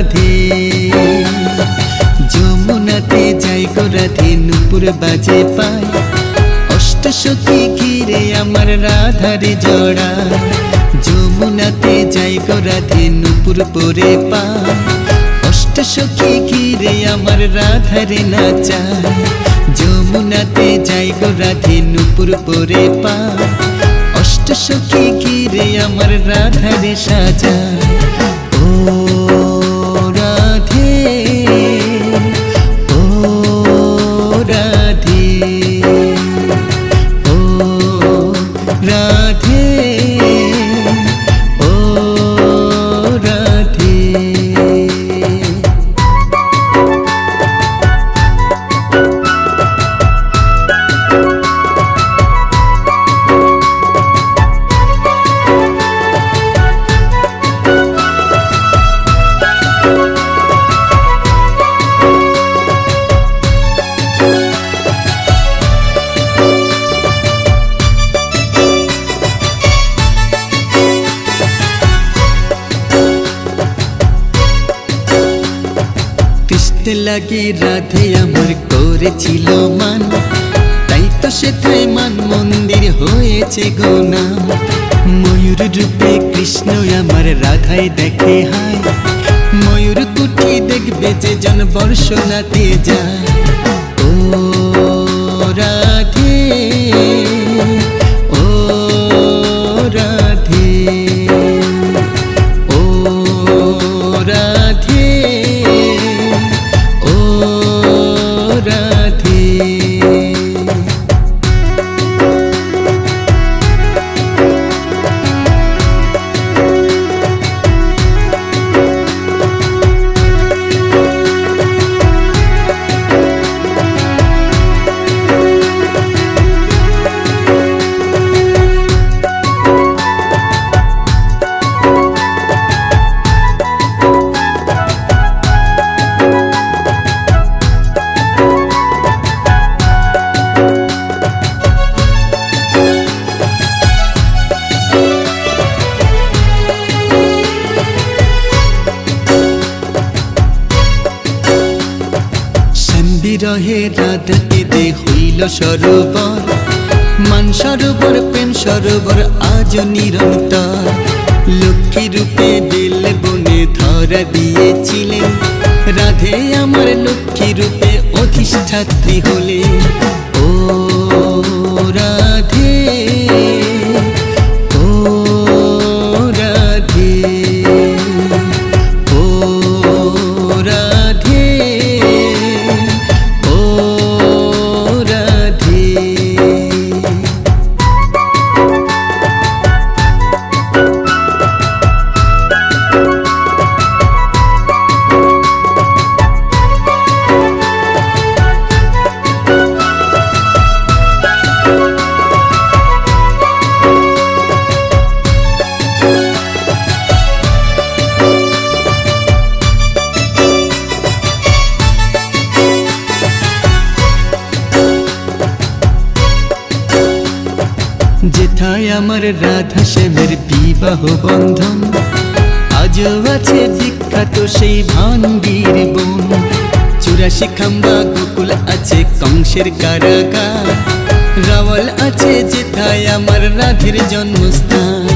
রাধে। যমুনাতে যাই গো রাধে, নুপুর বাজে পাই অষ্টশতী ঘিরে আমার রাধারে জড়া। যমুনাতে যাই গো রাধে, নুপুর পরে পাই অষ্টশতী ঘিরে আমার রাধারে নাচা। যমুনাতে যাই গো রাধে, নুপুর পরে পা অষ্টশতী ঘিরে আমার রাধারে সাজা। লাগে, রাধে আমার করেছিল মান। তাই তো সেথায় মান মন্দির হয়েছে গো নাম। ময়ূর রূপে কৃষ্ণ আমার রাধায় দেখে হায়। ময়ূর কুটি দেখবে যে জন বর্ষণাতে যায়। বিরহে রাধাকে দে হইল সরোবর। মান সরোবর, প্রেম সরোবর আজ নিরন্তর। লক্ষ্মী রূপে বেল বনে ধরা দিয়েছিলেন। রাধে আমার লক্ষ্মী রূপে অধিষ্ঠাত্রী হলে যেথায় আমার রাধা শ্যামের বিবাহ বন্ধন। আজও আছে বিখ্যাত সেই ভাঙ্গির বোন। চুরাশি খাম্বা গোকুল আছে কংসের কারাগার। রাওয়াল আছে যেথায় আমার রাধের জন্মস্থান।